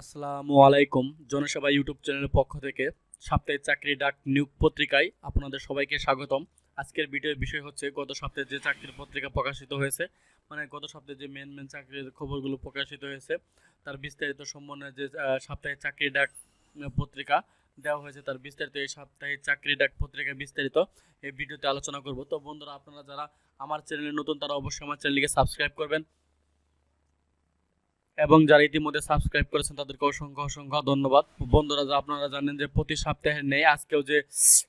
আসসালামু আলাইকুম। জনসেবা ইউটিউব চ্যানেলের পক্ষ থেকে সাপ্তাহিক চাকরি ডাক নিয়োগ পত্রিকায় আপনাদের সবাইকে স্বাগতম। আজকের ভিডিওর বিষয় হচ্ছে, গত সপ্তাহে যে চাকরির পত্রিকা প্রকাশিত হয়েছে মানে গত সপ্তাহে যে মেন মেন চাকরির খবরগুলো প্রকাশিত হয়েছে, তার বিস্তারিত সম্বন্ধে যে সাপ্তাহিক চাকরি ডাক পত্রিকা দেওয়া হয়েছে, তার বিস্তারিত এই সাপ্তাহিক চাকরি ডাক পত্রিকা বিস্তারিত এই ভিডিওতে আলোচনা করব। তো বন্ধুরা, আপনারা যারা আমার চ্যানেলে নতুন, তারা অবশ্যই আমার চ্যানেলকে সাবস্ক্রাইব করবেন। এবং যারা ইতিমধ্যে সাবস্ক্রাইব করেছেন, তাদেরকে অসংখ্য অসংখ্য ধন্যবাদ। বন্ধুরা, যা আপনারা জানেন যে প্রতি সপ্তাহে নেই, আজকেও যে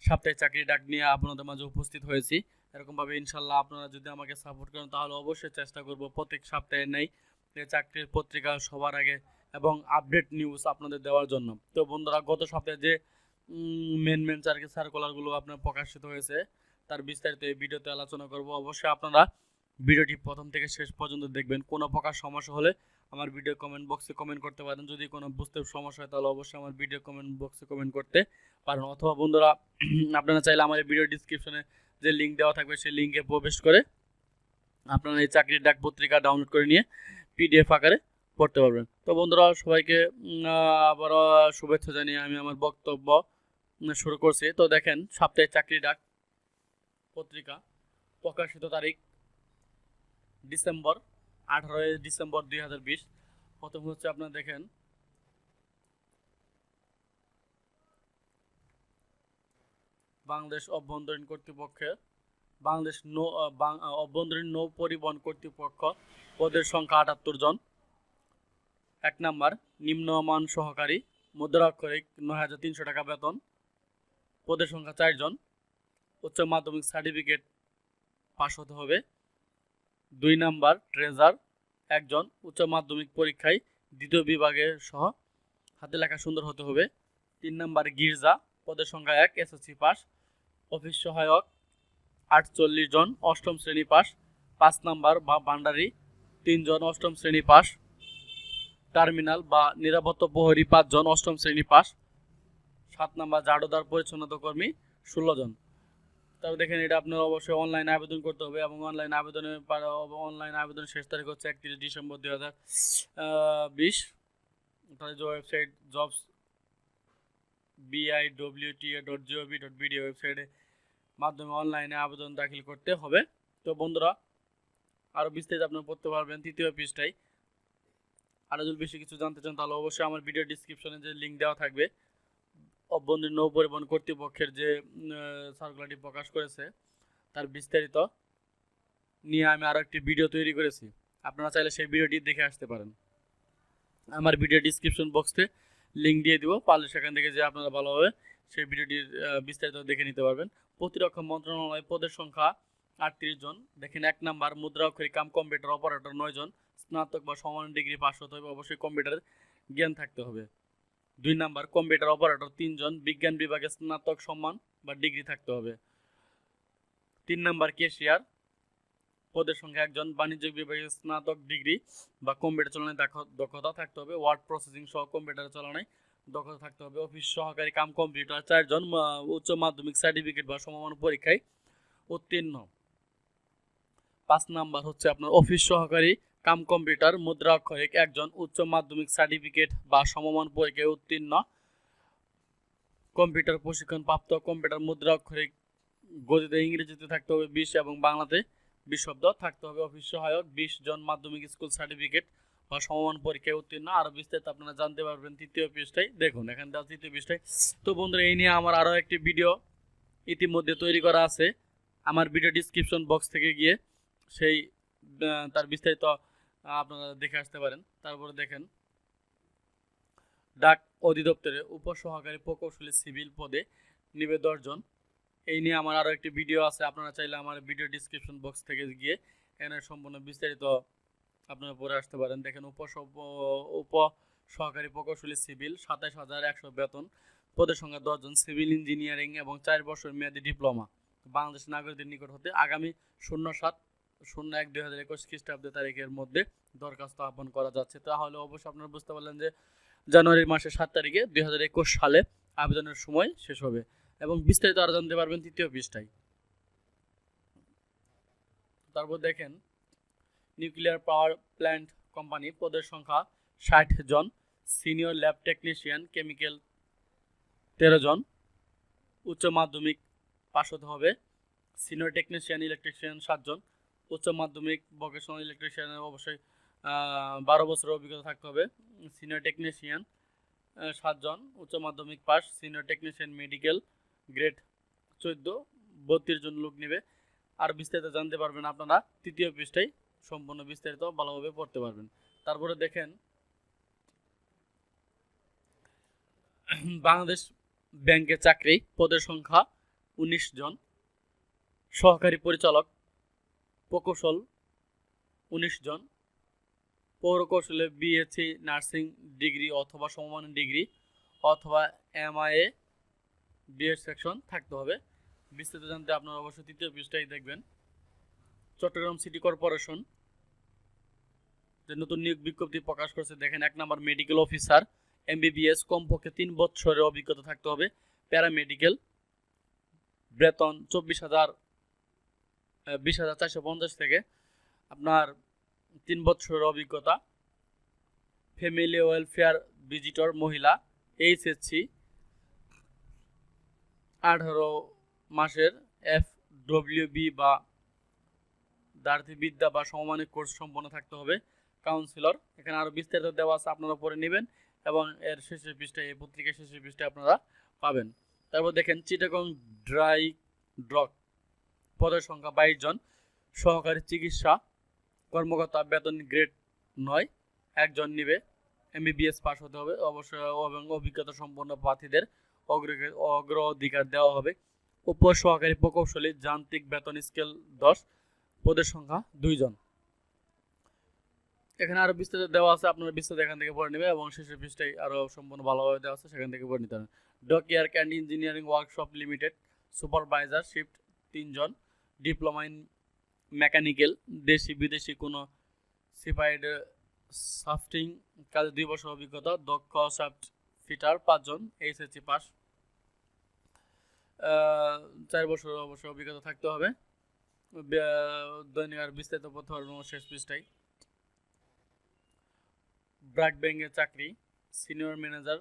সাপ্তাহিক চাকরি ডাক নিয়ে আপনাদের মাঝে উপস্থিত হয়েছি। এরকমভাবে ইনশাল্লাহ আপনারা যদি আমাকে সাপোর্ট করেন, তাহলে অবশ্যই চেষ্টা করব প্রত্যেক সপ্তাহে নেই চাকরির পত্রিকা সবার আগে এবং আপডেট নিউজ আপনাদের দেওয়ার জন্য। তো বন্ধুরা, গত সপ্তাহে যে মেন মেন চাকরি সার্কুলারগুলো আপনার প্রকাশিত হয়েছে, তার বিস্তারিত এই ভিডিওতে আলোচনা করব। অবশ্যই আপনারা ভিডিওটি প্রথম থেকে শেষ পর্যন্ত দেখবেন। কোনো প্রকার সমস্যা হলে আমার ভিডিও কমেন্ট বক্সে কমেন্ট করতে পারেন। যদি কোনো বুঝতে সমস্যা হয়, তাহলে অবশ্যই আমার ভিডিও কমেন্ট বক্সে কমেন্ট করতে পারেন। অথবা বন্ধুরা, আপনারা চাইলে আমার ভিডিও ডিসক্রিপশনে যে লিঙ্ক দেওয়া থাকবে, সেই লিঙ্কে প্রবেশ করে আপনারা এই চাকরির ডাক পত্রিকা ডাউনলোড করে নিয়ে পিডিএফ আকারে পড়তে পারবেন। তো বন্ধুরা, সবাইকে আবারও শুভেচ্ছা জানিয়ে আমি আমার বক্তব্য শুরু করছি। তো দেখেন, সপ্তাহে চাকরি ডাক পত্রিকা প্রকাশিত তারিখ ডিসেম্বর আঠারোই ডিসেম্বর দুই হাজার বিশ। প্রথম হচ্ছে আপনারা দেখেন। বাংলাদেশ অভ্যন্তরীণ কর্তৃপক্ষের, বাংলাদেশ নৌ অভ্যন্তরীণ নৌ পরিবহন কর্তৃপক্ষ পদের সংখ্যা আটাত্তর জন। এক নাম্বার, নিম্নমান সহকারী, মুদ্রাক্ষরিক নয় হাজার তিনশো টাকা বেতন, পদের সংখ্যা চারজন উচ্চ মাধ্যমিক সার্টিফিকেট পাশ হতে হবে। দুই নাম্বার ট্রেজার, একজন উচ্চ মাধ্যমিক পরীক্ষায় দ্বিতীয় বিভাগে সহ হাতে লেখা সুন্দর হতে হবে। তিন নাম্বার গির্জা, পদের সংখ্যা এক, এসএসসি পাস, অফিস সহায়ক, আটচল্লিশ জন, অষ্টম শ্রেণি পাস, পাঁচ নাম্বার বা ভান্ডারি তিনজন অষ্টম শ্রেণি পাস, টার্মিনাল বা নিরাপত্তা প্রহরী পাঁচজন অষ্টম শ্রেণি পাস, সাত নাম্বার জাডোদার পরিচ্ছন্নতা কর্মী, ষোলো জন। তারপর দেখেন এটা আপনার অবশ্যই অনলাইনে আবেদন করতে হবে এবং অনলাইন আবেদনের অনলাইন আবেদন শেষ তারিখ হচ্ছে একত্রিশ ডিসেম্বর দুই হাজার বিশ। তাদের যে website jobs BI BIWTA dot GOV dot BD ওয়েবসাইটে মাধ্যমে অনলাইনে আবেদন দাখিল করতে হবে। তো বন্ধুরা আরও বিস্তারিত আপনারা পড়তে পারবেন তৃতীয় পৃষ্ঠায়। আরও যদি বেশি কিছু জানতে চান তাহলে অবশ্যই আমার ভিডিও ডিসক্রিপশনে যে লিঙ্ক দেওয়া থাকবে অভ্যন্তরীণ নৌ পরিবহন কর্তৃপক্ষের যে সার্কুলারটি প্রকাশ করেছে, তার বিস্তারিত নিয়ে আমি আরও একটি ভিডিও তৈরি করেছি। আপনারা চাইলে সেই ভিডিওটি দেখে আসতে পারেন। আমার ভিডিও ডিসক্রিপশন বক্সে লিঙ্ক দিয়ে দিব, পারলে সেখান থেকে যে আপনারা ভালোভাবে সেই ভিডিওটির বিস্তারিত দেখে নিতে পারবেন। প্রতিরক্ষা মন্ত্রণালয় পদের সংখ্যা আটত্রিশ জন। দেখেন এক নাম্বার মুদ্রা অক্ষরী কাম কম্পিউটার অপারেটর নয় জন। স্নাতক বা সমান ডিগ্রি পাস হতে হবে, অবশ্যই কম্পিউটারের জ্ঞান থাকতে হবে। দুই নাম্বার, কম্পিউটার অপারেটর, তিনজন, বিজ্ঞান বিভাগে স্নাতক সম্মান বা ডিগ্রি থাকতে হবে। তিন নাম্বার, কেশিয়ার, পদের সংখ্যা একজন বাণিজ্যিক বিভাগে স্নাতক ডিগ্রি বা কম্পিউটার চালানোর দক্ষতা থাকতে হবে। ওয়ার্ড প্রসেসিং সহ কম্পিউটার চালানোয় দক্ষতা থাকতে হবে। অফিস সহকারী কাম কম্পিউটার, চারজন উচ্চ মাধ্যমিক সার্টিফিকেট বা সমমান পরীক্ষায় উত্তীর্ণ। পাঁচ নাম্বার হচ্ছে আপনার অফিস সহকারী কাম কম্পিউটার মুদ্রা অক্ষরিক একজন উচ্চ মাধ্যমিক সার্টিফিকেট বা সমমান পরীক্ষায় উত্তীর্ণ। কম্পিউটার প্রশিক্ষণ প্রাপ্ত কম্পিউটার মুদ্রা অক্ষরিক গতিতে ইংরেজিতে থাকতে হবে বিশ এবং বাংলাতে বিশ শব্দ থাকতে হবে। অফিস সহায়ক বিশ জন মাধ্যমিক স্কুল সার্টিফিকেট বা সমমান পরীক্ষায় উত্তীর্ণ। আরও বিস্তারিত আপনারা জানতে পারবেন তৃতীয় পৃষ্ঠায়। দেখুন, এখান দেওয়া তৃতীয় পৃষ্ঠায়। তো বন্ধুরা, এই নিয়ে আমার আরও একটি ভিডিও ইতিমধ্যে তৈরি করা আছে। আমার ভিডিও ডিসক্রিপশন বক্স থেকে গিয়ে সেই তার বিস্তারিত আপনারা দেখে আসতে পারেন। তারপরে দেখেন, ডাক অধিদপ্তরে উপসহকারী প্রকৌশলী সিভিল পদে নিবে দশজন এই নিয়ে আমার আরও একটি ভিডিও আছে, আপনারা চাইলে আমার ভিডিও ডিসক্রিপশন বক্স থেকে গিয়ে এখানে সম্পূর্ণ বিস্তারিত আপনারা পড়ে আসতে পারেন। দেখেন উপ উপ সহকারী প্রকৌশলী সিভিল, সাতাশ হাজার একশো বেতন, পদের সংখ্যা দশজন সিভিল ইঞ্জিনিয়ারিং এবং চার বছর মেয়াদী ডিপ্লোমা। বাংলাদেশ নাগরিকদের নিকট হতে আগামী শূন্য সাত শূন্য এক দুই হাজার একুশ খ্রিস্টাব্দ তারিখের মধ্যে দরখাস্ত আহ্বান করা যাচ্ছে। তাহলে অবশ্যই আপনারা বুঝতে পারলেন যে জানুয়ারি মাসের সাত তারিখে দুই হাজার একুশ সালে আবেদনের সময় শেষ হবে। এবং বিস্তারিত আরও জানতে পারবেন তৃতীয় পৃষ্ঠায়। তারপর দেখেন, নিউক্লিয়ার পাওয়ার প্ল্যান্ট কোম্পানি পদের সংখ্যা ষাট জন, সিনিয়র ল্যাব টেকনিশিয়ান কেমিক্যাল তেরো জন, উচ্চ মাধ্যমিক পাস হতে হবে, সিনিয়র টেকনিশিয়ান, ইলেকট্রিশিয়ান সাতজন উচ্চ মাধ্যমিক ভোকেশনাল ইলেকট্রিশিয়ানের অবশ্যই বারো বছরের অভিজ্ঞতা থাকতে হবে। সিনিয়র টেকনিশিয়ান সাতজন, উচ্চ মাধ্যমিক pass senior technician medical grade চোদ্দ, বত্রিশ জন লোক নেবে। আর বিস্তারিত জানতে পারবেন আপনারা, তৃতীয় পৃষ্ঠায় সম্পূর্ণ বিস্তারিত ভালোভাবে পড়তে পারবেন। তারপরে দেখেন, বাংলাদেশ ব্যাংকে চাকরি, পদের সংখ্যা উনিশ জন। সহকারী পরিচালক প্রকৌশল উনিশ জন। পৌরকৌশলে বিএসসি নার্সিং ডিগ্রি অথবা সমমানের ডিগ্রি অথবা এমআইএ বিএড সেকশন থাকতে হবে। বিস্তারিত জানতে আপনারা অবশ্যই তৃতীয় পৃষ্ঠায় দেখবেন। চট্টগ্রাম সিটি কর্পোরেশন যে নতুন নিয়োগ বিজ্ঞপ্তি প্রকাশ করেছে, দেখেন এক নম্বর মেডিকেল অফিসার এমবিবিএস কমপক্ষে তিন বছরের অভিজ্ঞতা থাকতে হবে। প্যারামেডিকেল বেতন চব্বিশ হাজার বিশ হাজার চারশো পঞ্চাশ থেকে আপনার তিন বছরের অভিজ্ঞতা ফ্যামিলি ওয়েলফেয়ার ভিজিটর মহিলা এইচএসসি আঠারো মাসের এফ ডব্লিউবি বা বিদ্যা বা সমমানিক কোর্স সম্পন্ন থাকতে হবে। কাউন্সিলর এখানে আরও বিস্তারিত দেওয়া আছে, আপনারা পড়ে নেবেন এবং এর শেষের পৃষ্ঠায়, এই পত্রিকার শেষের পৃষ্ঠায় আপনারা পাবেন। তারপর দেখেন, চিটাগং ড্রাই ড্রগ। পদের সংখ্যা বাইশ জন সহকারী চিকিৎসা কর্মকর্তা বেতন গ্রেড নয়, একজন নিবে এমবিবিএস পাস হতে হবে। অবশ্যই এবং অভিজ্ঞতা সম্পন্ন প্রার্থীদের অগ্র- অগ্রাধিকার দেওয়া হবে। উপ সহকারী প্রকৌশলী যান্ত্রিক বেতন স্কেল দশ পদের সংখ্যা দুইজন এখানে আরও বিস্তারিত দেওয়া আছে, আপনারা বিস্তারিত এখান থেকে পড়ে নেবে এবং শেষের পৃষ্ঠায় আরও সম্পূর্ণ ভালোভাবে দেওয়া আছে, সেখান থেকে পড়ে নিতে পারেন dockyard and engineering workshop limited supervisor shift তিনজন ডিপ্লোমা ইন মেকানিক্যাল দেশি বিদেশি কোনো সিপাইড সাফটিং কাজে দুই বছর অভিজ্ঞতা, দক্ষ সাফট ফিটার পাঁচজন এইচএসসি পাস চার বছর অবশ্যই অভিজ্ঞতা থাকতে হবে। দৈনিক আর বিস্তারিত পড়তে শেষ পৃষ্ঠায়। ব্র্যাক ব্যাংকের চাকরি সিনিয়র ম্যানেজার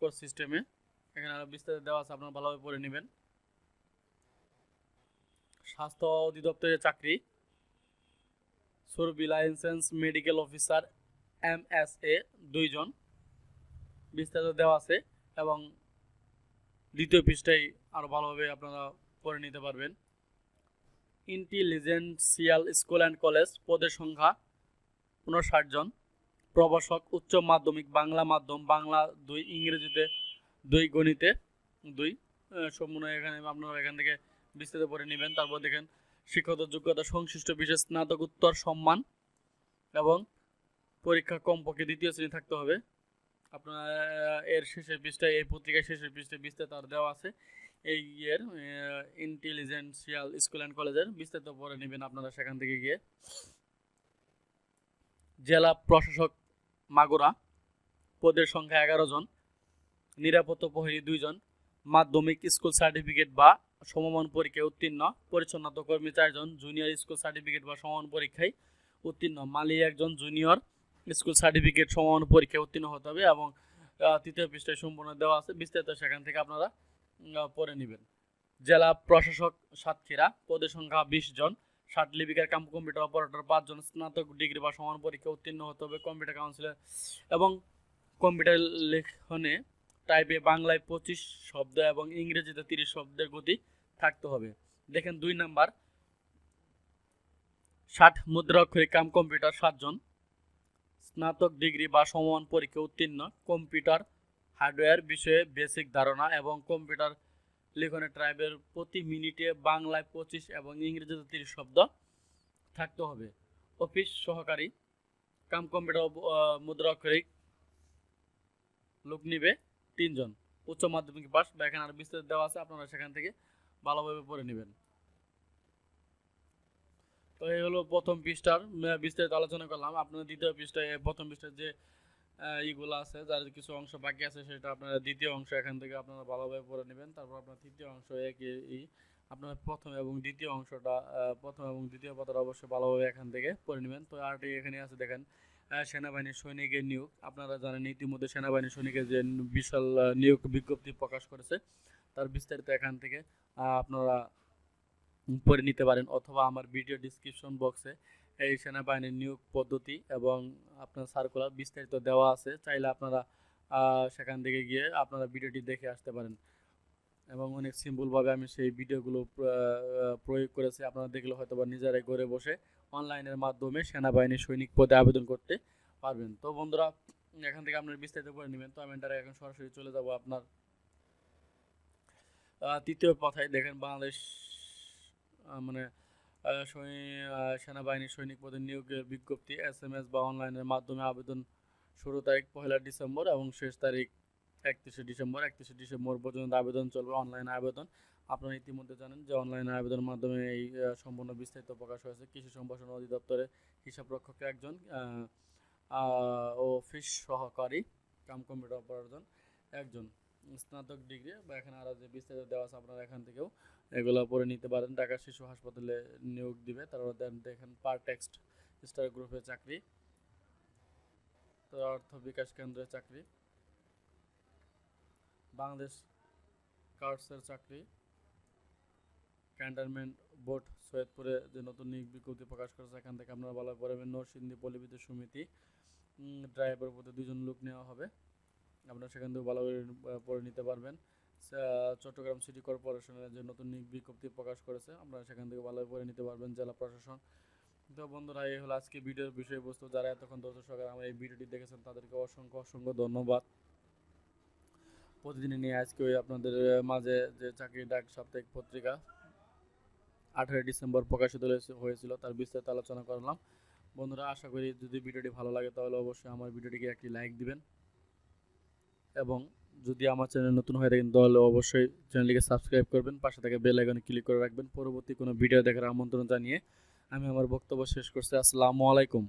কোর্স সিস্টেমে এখানে আরও বিস্তারিত দেওয়া আছে, আপনারা ভালোভাবে পড়ে নেবেন। স্বাস্থ্য অধিদপ্তরের চাকরি। সুরবি licence medical officer M S A দুইজন। বিস্তারিত দেওয়া আছে এবং দ্বিতীয় পৃষ্ঠায় আরও ভালোভাবে আপনারা পড়ে নিতে পারবেন। ইন্টেলিজেন্সিয়াল স্কুল অ্যান্ড কলেজ পদের সংখ্যা উনষাট জন। প্রভাষক, উচ্চ মাধ্যমিক, বাংলা মাধ্যম, বাংলা দুই, ইংরেজিতে দুই, গণিতে দুই। সম্পূর্ণ এখানে আপনারা এখান থেকে বিস্তারিত পড়ে নেবেন। তারপর দেখেন শিক্ষত যোগ্যতা, সংশ্লিষ্ট বিশেষ স্নাতকোত্তর সম্মান এবং পরীক্ষা কমপক্ষে দ্বিতীয় শ্রেণি থাকতে হবে। আপনার এর শেষের পৃষ্ঠায় এই পত্রিকার শেষের পৃষ্ঠায় বিস্তারিত আর দেওয়া আছে। এই ইয়ের ইন্টেলিজেন্সিয়াল স্কুল অ্যান্ড কলেজের বিস্তারিত পড়ে নেবেন আপনারা সেখান থেকে গিয়ে। জেলা প্রশাসক মাগুরা, পদের সংখ্যা এগারো জন, নিরাপত্তা প্রহরী দুইজন মাধ্যমিক স্কুল সার্টিফিকেট বা সমমান পরীক্ষায় উত্তীর্ণ। পরিচ্ছন্নতা কর্মী চারজন জুনিয়র স্কুল সার্টিফিকেট বা সমমান পরীক্ষায় উত্তীর্ণ। মালি একজন জুনিয়র স্কুল সার্টিফিকেট সমমান পরীক্ষায় উত্তীর্ণ হতে হবে এবং তৃতীয় পৃষ্ঠায় সম্পূর্ণ দেওয়া আছে। বিস্তারিত সেখান থেকে আপনারা পড়ে নেবেন। জেলা প্রশাসক সাতক্ষীরা পদের সংখ্যা বিশ জন। ষাট লিপিকার কাম কম্পিউটার অপারেটর পাঁচজন স্নাতক ডিগ্রি বা সমান পরীক্ষা উত্তীর্ণ হতে হবে কম্পিউটার কাউন্সিলর এবং কম্পিউটার লেখনে টাইপে বাংলায় পঁচিশ শব্দ এবং ইংরেজিতে তিরিশ শব্দের গতি থাকতে হবে। দেখেন দুই নাম্বার। ষাট মুদ্রাক্ষরিক কাম কম্পিউটার সাতজন। স্নাতক ডিগ্রি বা সমান পরীক্ষা উত্তীর্ণ। কম্পিউটার হার্ডওয়্যার বিষয়ে বেসিক ধারণা এবং কম্পিউটার লেখনে ট্রাইবের প্রতি মিনিটে বাংলায় পঁচিশ এবং ইংরেজিতে তিরিশ শব্দ থাকতে হবে। অফিস সহকারী কাম কম্পিউটার আহ, মুদ্রাক্ষরিক লোক নিবে তিনজন। উচ্চ মাধ্যমিক পাস বা এখানে আর বিস্তারিত দেওয়া আছে আপনারা সেখান থেকে। ভালোভাবে পড়ে নেবেন। তো এই হলো প্রথম পৃষ্ঠার বিস্তারিত আলোচনা করলাম। আপনার দ্বিতীয় পৃষ্ঠায় প্রথম পৃষ্ঠার যে ইগুলো আছে, যার কিছু অংশ বাকি আছে, সেটা আপনারা দ্বিতীয় অংশ এখান থেকে আপনারা ভালোভাবে পড়ে নেবেন। তারপর আপনার তৃতীয় অংশ একই আপনার প্রথম এবং দ্বিতীয় অংশটা প্রথম এবং দ্বিতীয় পাতাটা অবশ্যই ভালোভাবে এখান থেকে পড়ে নেবেন। তো আরটি এখানে আছে, দেখেন সেনাবাহিনীর সৈনিকের নিয়োগ। আপনারা জানেন, ইতিমধ্যে সেনাবাহিনীর সৈনিকের যে বিশাল নিয়োগ বিজ্ঞপ্তি প্রকাশ করেছে। তার বিস্তারিত এখান থেকে আপনারা পড়ে নিতে পারেন অথবা আমার ভিডিও ডিসক্রিপশন বক্সে এই সেনাবাহিনীর নিয়োগ পদ্ধতি এবং আপনার সার্কুলার বিস্তারিত দেওয়া আছে। চাইলে আপনারা সেখান থেকে গিয়ে আপনারা ভিডিওটি দেখে আসতে পারেন। এবং অনেক সিম্পলভাবে আমি সেই ভিডিওগুলো প্রয়োগ করেছি। আপনারা দেখলে হয়তো বা নিজেরাই ঘরে বসে অনলাইনের মাধ্যমে সেনাবাহিনীর সৈনিক পদে আবেদন করতে পারবেন। তো বন্ধুরা, এখান থেকে আপনার বিস্তারিত করে নেবেন। তো আমি এখন সরাসরি চলে যাব আপনার তৃতীয় কথায় দেখেন বাংলাদেশ মানে সেনাবাহিনীর সৈনিক পদে নিয়োগের বিজ্ঞপ্তি, এস এম এস বা অনলাইনের মাধ্যমে আবেদন শুরু তারিখ পহেলা ডিসেম্বর এবং শেষ তারিখ একত্রিশে ডিসেম্বর। একত্রিশে ডিসেম্বর পর্যন্ত আবেদন চলবে, অনলাইন আবেদন। আপনারা ইতিমধ্যে জানেন যে অনলাইন আবেদনের মাধ্যমে এই সম্পূর্ণ বিস্তারিত প্রকাশ হয়েছে। কৃষি সম্প্রসারণ অধিদপ্তরের হিসাব রক্ষকের একজন ও অফিস সহকারী, কাম কম্পিউটার অপারেটর একজন। স্নাতক ডিগ্রি বা এখানে আরও যে বিস্তারিত দেওয়া আছে আপনারা এখান থেকেও, এগুলো পড়ে নিতে পারেন। ঢাকা শিশু হাসপাতালে নিয়োগ দিবে তারপর দেন দেখেন পার টেক্সট স্টার গ্রুপের চাকরি তো অর্থ বিকাশ কেন্দ্রের চাকরি, বাংলাদেশ কার্ডসের চাকরি, ক্যান্টনমেন্ট বোর্ড সৈয়দপুরে যে নতুন নিয়োগ বিজ্ঞপ্তি প্রকাশ করেছে, এখান থেকে আপনারা ভালো পড়বেন নরসিংদী পল্লীবিদ্যুৎ সমিতি ড্রাইভার পদে দুজন লোক নেওয়া হবে। আপনারা সেখান থেকে ভালো পড়ে নিতে পারবেন। চট্টগ্রাম সিটি কর্পোরেশনের যে নতুন বিজ্ঞপ্তি প্রকাশ করেছে, আপনারা সেখান থেকে ভালো পড়ে নিতে পারবেন জেলা প্রশাসন। তো বন্ধুরা, এই হলো আজকে ভিডিওর বিষয়বস্তু। যারা এতক্ষণ দর্শক আমার এই ভিডিওটি দেখেছেন, তাদেরকে অসংখ্য অসংখ্য ধন্যবাদ। প্রতিদিনই নিয়ে আজকে ওই আপনাদের মাঝে যে চাকরি ডাক সাপ্তাহিক পত্রিকা, আঠারোই ডিসেম্বর প্রকাশিত হয়েছে- হয়েছিল, তার বিস্তারিত আলোচনা করলাম। বন্ধুরা, আশা করি যদি ভিডিওটি ভালো লাগে, তাহলে অবশ্যই আমার ভিডিওটিকে একটি লাইক দিবেন। এবং যদি আমার চ্যানেল নতুন হয়ে থাকেন, তাহলে অবশ্যই চ্যানেলটিকে সাবস্ক্রাইব করবেন, পাশে থেকে বেল আইকনে ক্লিক করে রাখবেন। পরবর্তী কোনো ভিডিও দেখার আমন্ত্রণ জানিয়ে আমি আমার বক্তব্য শেষ করছি। আসসালামু আলাইকুম।